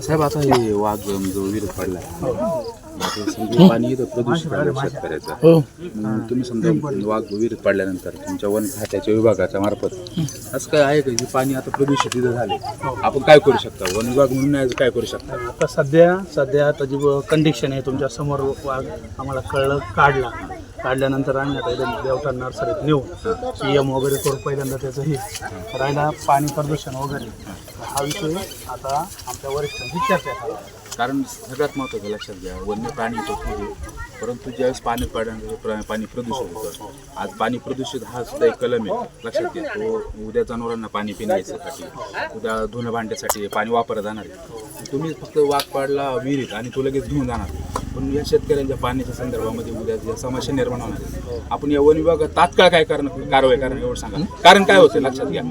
साहेब आता हे वाघ जो विरोध पडला समजा पाणी इथं प्रदूषित झालं शेतकऱ्याचं मग तुम्ही समजा वाघ विरोध पडल्यानंतर तुमच्या वन खात्याच्या विभागाच्या मार्फत असं काय आहे का की पाणी आता प्रदूषित इथं झाले आपण काय करू शकता? वन विभाग म्हणून नाही काय करू शकता? आता सध्या सध्या त्याची कंडिशन आहे तुमच्यासमोर वाघ आम्हाला कळलं काढला. काढल्यानंतर आम्ही आता इथे देवटा नर्सरीत नेऊ. सी एम वगैरे करू पहिल्यांदा त्याचं हे. राहिला पाणी प्रदूषण वगैरे. हा विषय आता आमच्या वरिष्ठांची चर्चा करा कारण सगळ्यात महत्त्वाचं लक्षात घ्या वन्य प्राणी तो परंतु ज्यावेळेस पाणी पडल्यानंतर प्रा- पाणी प्रदूषित होतं आज पाणी प्रदूषित हा सुद्धा एक कलम आहे. लक्षात घ्या तो उद्या जनावरांना पाणी पिण्यासाठी उद्या धुणं भांड्यासाठी पाणी वापरलं जाणार आहे. तुम्ही फक्त वाघ पाडला विहिरीत आणि तो लगेच घेऊन जाणार. पण या शेतकऱ्यांच्या पाण्याच्या संदर्भामध्ये उद्या ज्या समस्या निर्माण होणार आहेत आपण या वन विभागात तात्काळ काय करणं कारवाई करणं एवढं सांगा. कारण काय होतं लक्षात घ्या.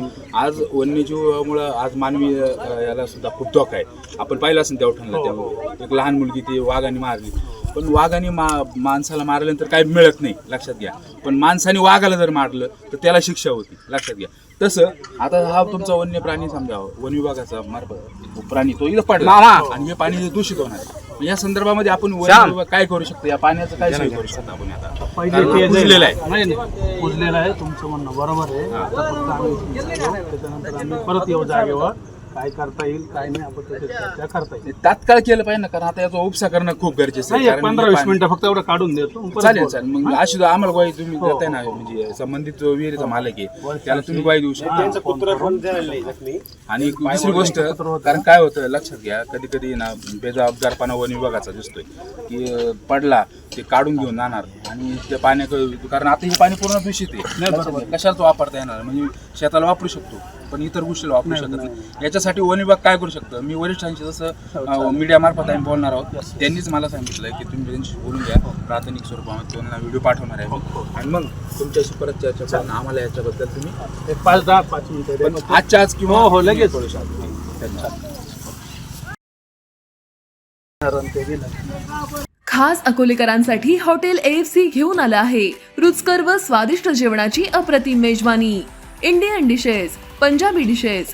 आज वन्यजीवामुळं आज मानवी याला सुद्धा खूप धोका आहे. आपण पाहिलं असेल देवठाणला त्या एक लहान मुलगी ती वाघाने मारली. पण वाघाने मा माणसाला मारल्यानंतर काही मिळत नाही लक्षात घ्या. पण माणसाने वाघाला जर मारलं तर त्याला शिक्षा होती लक्षात घ्या. तसं आता हा तुमचा वन्य प्राणी समजा वन विभागाचा मार्फत प्राणी तो इथं पडला. आणि हे पाणी दूषित होणार आहे. या संदर्भामध्ये आपण विभाग काय करू शकतो? या पाण्याचं काय सोय करू शकतो? आपण आता पहिले आहे. नाही नाही. बुजलेलं आहे तुमचं म्हणणं बरोबर आहे. आता फक्त आम्ही त्याच्यानंतर आम्ही परत येऊ जागेवर. काय करता येईल काय नाही आपण त्याची चर्चा करता येईल. तात्काळ केलं पाहिजे ना कारण आता याचा उपसा करणं खूप गरजेचं आहे. कारण पंधरा हे वीस पाणी- मिनिटं फक्त एवढं काढून देतो परत चालेल बोलू. चालेल. मग अशी आम्हाला ग्वाही तुम्ही देताय ना म्हणजे संबंधित जो विहिरीचा मालक आहे. त्याला तुम्ही ग्वाही देऊ शकता. आणि दुसरी गोष्ट कारण काय होतं लक्षात घ्या कधी कधी ना बेजबाबदारपणा वन विभागाचा दिसतोय. की अं, पडला ते काढून घेऊन जाणार. आणि ते पाण्या कारण आता हे पाणी पूर्ण दूषित आहे. लक्षात घ्या. कशाला तो वापरता येणार? म्हणजे शेताला वापरू शकतो पण इतर गोष्टीला वापरू शकत नाही. याच्यासाठी वन विभाग काय करू शकतं? मी वरिष्ठांशी जसं मीडिया मार्फत आम्ही बोलणार आहोत. त्यांनीच मला सांगितलं की तुम्ही त्यांच्याशी बोलून घ्या. प्राथमिक स्वरूपामध्ये त्यांना व्हिडिओ पाठवणार आहे. मी. आणि मग तुमच्याशी परत चर्चा करून आम्हाला याच्याबद्दल तुम्ही? पाच दहा पाच मिनिटं. आजच्या आज किंवा हो, हो, लगेच. करू शकतो धन्यवाद. खास अकोलेकरांसाठी हॉटेल एएफसी घेऊन आलं आहे. रुचकर व स्वादिष्ट जेवणाची अप्रतिम मेजवानी. Indian dishes Punjabi dishes